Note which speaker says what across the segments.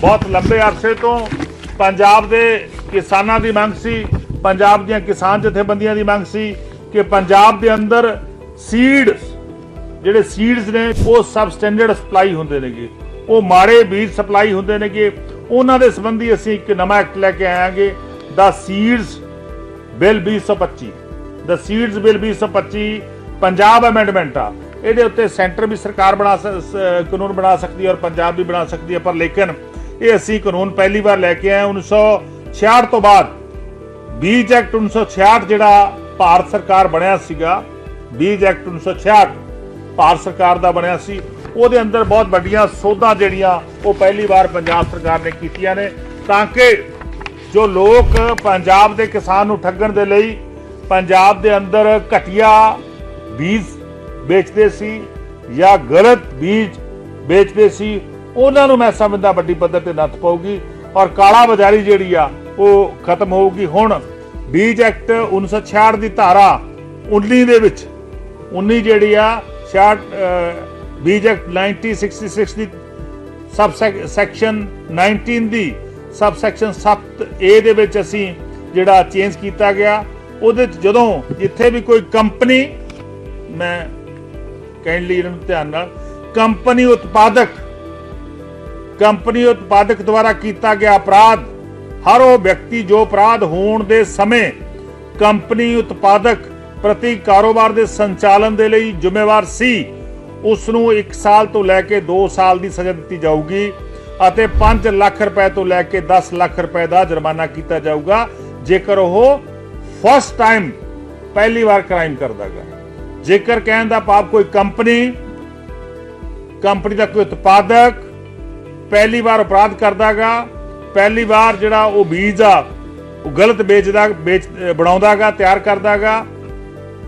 Speaker 1: ਬਹੁਤ ਲੰਬੇ ਅਰਸੇ ਤੋਂ ਪੰਜਾਬ ਦੇ ਕਿਸਾਨਾਂ ਦੀ ਮੰਗ ਸੀ, ਪੰਜਾਬ ਦੀਆਂ ਕਿਸਾਨ ਜਥੇਬੰਦੀਆਂ ਦੀ ਮੰਗ ਸੀ ਕਿ ਪੰਜਾਬ ਦੇ ਅੰਦਰ ਸੀਡਸ ਜਿਹੜੇ ਸੀਡਸ ਨੇ, ਉਹ ਸਬ ਸਟੈਂਡਰਡ ਸਪਲਾਈ ਹੁੰਦੇ ਨੇਗੇ। ਉਹ ਮਾੜੇ ਬੀਜ ਸਪਲਾਈ ਹੁੰਦੇ ਨੇਗੇ। ਉਹਨਾਂ ਦੇ ਸੰਬੰਧੀ ਅਸੀਂ ਇੱਕ ਨਵਾਂ ਐਕਟ ਲੈ ਕੇ ਆਵਾਂਗੇ ਦਾ ਸੀਡਸ ਬਿੱਲ 2025 ਦਾ ਸੀਡਸ ਬਿੱਲ 2025 ਪੰਜਾਬ ਅਮੈਂਡਮੈਂਟ ਆ। ਇਹਦੇ ਉੱਤੇ ਸੈਂਟਰ ਵੀ ਸਰਕਾਰ ਬਣਾ ਸ- ਕਾਨੂੰਨ ਬਣਾ ਸਕਦੀ ਹੈ ਔਰ ਪੰਜਾਬ ਵੀ ਬਣਾ ਸਕਦੀ ਹੈ ਪਰ ਲੇਕਿਨ ਇਹ ਅਸੀਂ ਕਾਨੂੰਨ ਪਹਿਲੀ ਵਾਰ ਲੈ ਕੇ ਆਏ 1966 ਤੋਂ ਬਾਅਦ। ਬੀਜ ਐਕਟ 1966 ਜਿਹੜਾ ਭਾਰਤ ਸਰਕਾਰ ਬਣਿਆ ਸੀਗਾ, ਬੀਜ ਐਕਟ 1966 ਭਾਰਤ ਸਰਕਾਰ ਦਾ ਬਣਿਆ ਸੀ, ਉਹਦੇ ਅੰਦਰ ਬਹੁਤ ਵੱਡੀਆਂ ਸੋਧਾਂ ਜਿਹੜੀਆਂ ਉਹ ਪਹਿਲੀ ਵਾਰ ਪੰਜਾਬ ਸਰਕਾਰ ਨੇ ਕੀਤੀਆਂ ਨੇ, ਤਾਂ ਕਿ ਜੋ ਲੋਕ ਪੰਜਾਬ ਦੇ ਕਿਸਾਨ ਨੂੰ ਠੱਗਣ ਦੇ ਲਈ ਪੰਜਾਬ ਦੇ ਅੰਦਰ ਘਟੀਆ ਬੀਜ ਵੇਚਦੇ ਸੀ ਜਾਂ ਗਲਤ ਬੀਜ ਵੇਚਦੇ ਸੀ ਉਹਨਾਂ ਨੂੰ ਮੈਂ ਸਮਝਦਾ ਵੱਡੀ ਪੱਧਰ ਤੇ ਨੱਥ ਪਾਉਗੀ ਔਰ ਕਾਲਾ ਬਾਜ਼ਾਰੀ ਜਿਹੜੀ ਆ ਉਹ ਖਤਮ ਹੋਊਗੀ। ਹੁਣ ਬੀਜ ਐਕਟ 1966 ਦੀ ਧਾਰਾ 19 ਦੇ ਵਿੱਚ 19 ਜਿਹੜੀ ਆ 66 ਅਹ, ਬੀਜ ਐਕਟ 1966 ਦੀ ਸਬ ਸੈਕਸ਼ਨ 19 ਦੀ ਸਬ ਸੈਕਸ਼ਨ 7 ਏ ਦੇ ਵਿੱਚ ਅਸੀਂ ਜਿਹੜਾ ਚੇਂਜ ਕੀਤਾ ਗਿਆ। ਉਹਦੇ ਚ ਜਦੋਂ ਜਿੱਥੇ ਵੀ ਕੋਈ ਕੰਪਨੀ ਮੈਂ ਕਾਈਂਡਲੀ ਇਹਨਾਂ ਨੂੰ ਧਿਆਨ ਨਾਲ ਕੰਪਨੀ ਉਤਪਾਦਕ ਕੰਪਨੀ ਉਤਪਾਦਕ ਦੁਆਰਾ ਕੀਤਾ ਗਿਆ ਅਪਰਾਧ। ਹਰ ਉਹ ਵਿਅਕਤੀ ਜੋ ਅਪਰਾਧ ਹੋਣ ਦੇ ਸਮੇਂ ਕੰਪਨੀ ਉਤਪਾਦਕ ਪ੍ਰਤੀ ਕਾਰੋਬਾਰ ਦੇ ਸੰਚਾਲਨ ਦੇ ਲਈ ਜ਼ਿੰਮੇਵਾਰ ਸੀ, ਉਸ ਨੂੰ 1 ਸਾਲ ਤੋਂ ਲੈ ਕੇ 2 ਸਾਲ ਦੀ ਸਜ਼ਾ ਦਿੱਤੀ ਜਾਊਗੀ ਅਤੇ 5 ਲੱਖ ਰੁਪਏ ਤੋਂ ਲੈ ਕੇ 10 ਲੱਖ ਰੁਪਏ ਦਾ ਜੁਰਮਾਨਾ ਕੀਤਾ ਜਾਊਗਾ, ਜੇਕਰ ਉਹ ਫਸਟ ਟਾਈਮ ਪਹਿਲੀ ਵਾਰ ਕ੍ਰਾਈਮ ਕਰਦਾਗਾ ਜੇਕਰ ਕਹਿਣ ਦਾ ਭਾਵ ਕੋਈ ਕੰਪਨੀ ਕੰਪਨੀ ਦਾ ਕੋਈ ਉਤਪਾਦਕ ਪਹਿਲੀ ਵਾਰ ਅਪਰਾਧ ਕਰਦਾਗਾ, ਪਹਿਲੀ ਵਾਰ ਜਿਹੜਾ ਉਹ ਬੀਜ ਆ, ਉਹ ਗਲਤ ਵੇਚਦਾ, ਵੇਚ, ਅਹ ਬਣਾਉਂਦਾਗਾ, ਤਿਆਰ ਕਰਦਾਗਾ,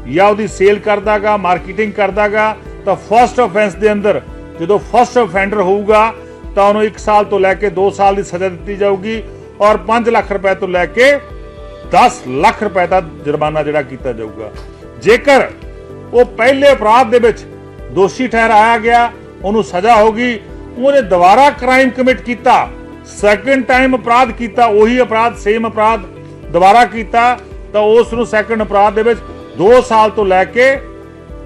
Speaker 1: ਜਾਂ ਉਹਦੀ ਸੇਲ ਕਰਦਾਗਾ, ਮਾਰਕੀਟਿੰਗ ਕਰਦਾਗਾ, ਤਾਂ ਫਰਸਟ ਆਫੈਂਸ ਦੇ ਅੰਦਰ ਜਦੋਂ ਫਰਸਟ ਆਫੈਂਡਰ ਹੋਊਗਾ, ਤਾਂ ਉਹਨੂੰ 1 ਸਾਲ ਤੋਂ ਲੈ ਕੇ 2 ਸਾਲ ਦੀ ਸਜ਼ਾ ਦਿੱਤੀ ਜਾਊਗੀ ਔਰ 5 ਲੱਖ ਰੁਪਏ ਤੋਂ ਲੈ ਕੇ 10 ਲੱਖ ਰੁਪਏ ਦਾ ਜੁਰਮਾਨਾ ਜਿਹੜਾ ਕੀਤਾ ਜਾਊਗਾ। ਜੇਕਰ ਉਹ ਪਹਿਲੇ ਅਪਰਾਧ ਦੇ ਵਿੱਚ ਦੋਸ਼ੀ ਠਹਿਰਾਇਆ ਗਿਆ, ਉਹਨੂੰ ਸਜ਼ਾ ਹੋਗੀ ਉਹਨੇ ਦੁਬਾਰਾ ਕ੍ਰਾਈਮ ਕਮਿਟ ਕੀਤਾ ਸੈਕੰਡ ਟਾਈਮ ਅਪਰਾਧ ਕੀਤਾ, ਉਹੀ ਅਪਰਾਧ ਸੇਮ ਅਪਰਾਧ ਦੁਬਾਰਾ ਕੀਤਾ, ਤਾਂ ਉਸ ਨੂੰ ਸੈਕੰਡ ਅਪਰਾਧ ਦੇ ਵਿੱਚ 2 ਸਾਲ ਤੋਂ ਲੈ ਕੇ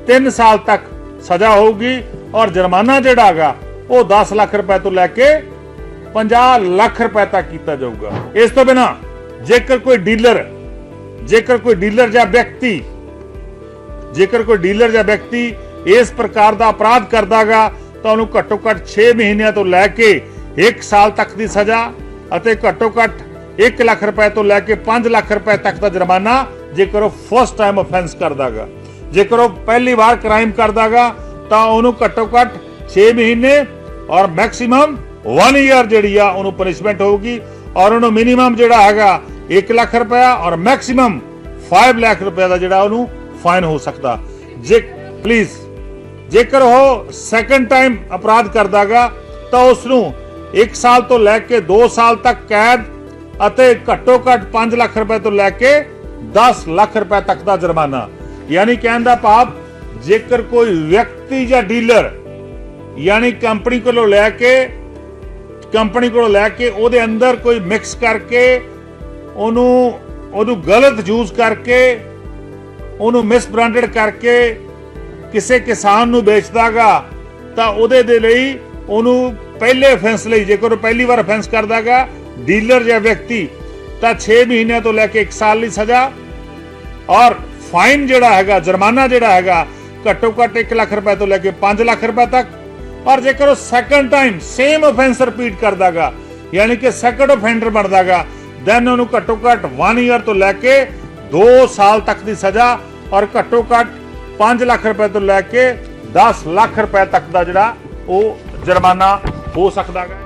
Speaker 1: 3 ਸਾਲ ਤੱਕ ਸਜ਼ਾ ਹੋਊਗੀ ਔਰ ਜੁਰਮਾਨਾ ਜਿਹੜਾ ਹੈਗਾ, ਉਹ 10 ਲੱਖ ਰੁਪਏ ਤੋਂ ਲੈ ਕੇ 50 ਲੱਖ ਰੁਪਏ ਤੱਕ ਕੀਤਾ ਜਾਊਗਾ। ਇਸ ਤੋਂ ਬਿਨਾ ਜੇਕਰ ਕੋਈ ਡੀਲਰ, ਜੇਕਰ ਕੋਈ ਡੀਲਰ ਜਾਂ ਵਿਅਕਤੀ, ਜੇਕਰ ਕੋਈ ਡੀਲਰ ਜਾਂ ਵਿਅਕਤੀ ਇਸ ਪ੍ਰਕਾਰ ਦਾ ਅਪਰਾਧ ਕਰਦਾਗਾ ਤਾਂ ਘੱਟੋ ਘੱਟ 6 ਮਹੀਨਿਆਂ ਤੋਂ ਲੈ ਕੇ 1 ਸਾਲ ਤੱਕ ਦੀ ਸਜ਼ਾ ਅਤੇ ਘੱਟੋ ਘੱਟ 1 ਲੱਖ ਰੁਪਏ ਤੋਂ ਲੈ ਕੇ 5 ਲੱਖ ਰੁਪਏ ਤੱਕ ਦਾ ਜੁਰਮਾਨਾ ਜੇਕਰ ਉਹ ਫਸਟ ਟਾਈਮ ਆਫੈਂਸ ਕਰਦਾਗਾ। ਜੇਕਰ ਉਹ ਪਹਿਲੀ ਵਾਰ ਕ੍ਰਾਈਮ ਕਰਦਾਗਾ, ਤਾਂ ਉਹਨੂੰ ਘੱਟੋ ਘੱਟ 6 ਮਹੀਨੇ ਔਰ ਮੈਕਸਿਮਮ 1 ਇਅਰ ਜਿਹੜੀ ਆ ਉਹਨੂੰ ਪਨਿਸ਼ਮੈਂਟ ਹੋਊਗੀ ਔਰ ਉਹਨੂੰ ਮਿਨੀਮਮ ਜਿਹੜਾ ਹੈਗਾ 1 ਲੱਖ ਰੁਪਇਆ ਔਰ ਮੈਕਸਿਮਮ 5 ਲੱਖ ਰੁਪਏ ਦਾ ਜਿਹੜਾ ਉਹਨੂੰ ਫਾਈਨ ਹੋ ਸਕਦਾ। ਜੇ ਪਲੀਜ਼ ਜੇਕਰ ਉਹ ਸੈਕੰਡ ਟਾਈਮ ਅਪਰਾਧ ਕਰਦਾਗਾ, ਤਾਂ ਉਸ ਨੂੰ 1 ਸਾਲ ਤੋਂ ਲੈ ਕੇ 2 ਸਾਲ ਤੱਕ ਕੈਦ ਅਤੇ ਘੱਟੋ ਘੱਟ 5 ਲੱਖ ਰੁਪਏ ਤੋਂ ਲੈ ਕੇ 10 ਲੱਖ ਰੁਪਏ ਤੱਕ ਦਾ ਜੁਰਮਾਨਾ। ਯਾਨੀ ਕਹਿਣ ਦਾ ਭਾਵ, ਜੇਕਰ ਕੋਈ ਵਿਅਕਤੀ ਜਾਂ ਡੀਲਰ ਯਾਨੀ ਕੰਪਨੀ ਕੋਲੋਂ ਲੈ ਕੇ, ਕੰਪਨੀ ਕੋਲੋਂ ਲੈ ਕੇ ਉਹਦੇ ਅੰਦਰ ਕੋਈ ਮਿਕਸ ਕਰਕੇ, ਉਹਨੂੰ ਉਹਨੂੰ ਗਲਤ ਯੂਜ਼ ਕਰਕੇ, ਉਹਨੂੰ ਮਿਸਬ੍ਰਾਂਡਡ ਕਰਕੇ ਕਿਸੇ ਕਿਸਾਨ ਨੂੰ ਵੇਚਦਾਗਾ, ਤਾਂ ਉਹਦੇ ਦੇ ਲਈ ਉਹਨੂੰ ਪਹਿਲੇ ਅਫੈਂਸ ਲਈ, ਜੇਕਰ ਉਹ ਪਹਿਲੀ ਵਾਰ ਅਫੈਂਸ ਕਰਦਾਗਾ ਡੀਲਰ ਜਾਂ ਵਿਅਕਤੀ, ਤਾਂ 6 ਮਹੀਨਿਆਂ ਤੋਂ ਲੈ ਕੇ 1 ਸਾਲ ਦੀ ਸਜ਼ਾ। ਔਰ ਫਾਈਨ ਜਿਹੜਾ ਹੈਗਾ, ਜੁਰਮਾਨਾ ਜਿਹੜਾ ਹੈਗਾ, ਘੱਟੋ ਘੱਟ 1 ਲੱਖ ਰੁਪਏ ਤੋਂ ਲੈ ਕੇ 5 ਲੱਖ ਰੁਪਏ ਤੱਕ। ਔਰ ਜੇਕਰ ਉਹ second time same offence repeat ਕਰਦਾਗਾ, ਯਾਨੀ ਕਿ ਸੈਕੰਡ ਅਫੈਂਡਰ ਬਣਦਾਗਾ ਦੈਨ ਉਹਨੂੰ ਘੱਟੋ ਘੱਟ 1 ਇਅਰ ਤੋਂ ਲੈ ਕੇ 2 ਸਾਲ ਤੱਕ ਦੀ ਸਜ਼ਾ, ਔਰ ਘੱਟੋ ਘੱਟ 5 ਲੱਖ ਰੁਪਏ ਤੋਂ ਲੈ ਕੇ 10 ਲੱਖ ਰੁਪਏ ਤੱਕ ਦਾ ਜਿਹੜਾ ਉਹ ਜੁਰਮਾਨਾ ਹੋ ਸਕਦਾ ਹੈ।